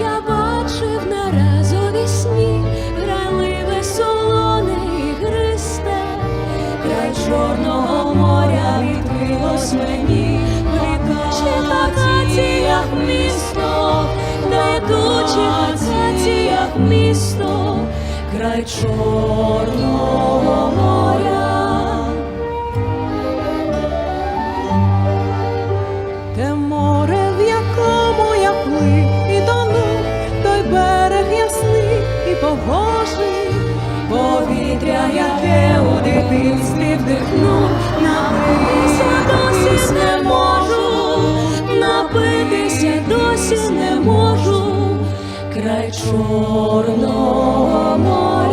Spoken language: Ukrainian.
Я бачив нараз вісні, граливе солоне і край Чорного моря відкрилось мені, летучих акаціях місто, летучих акаціях місто, край чорного. чорного моря.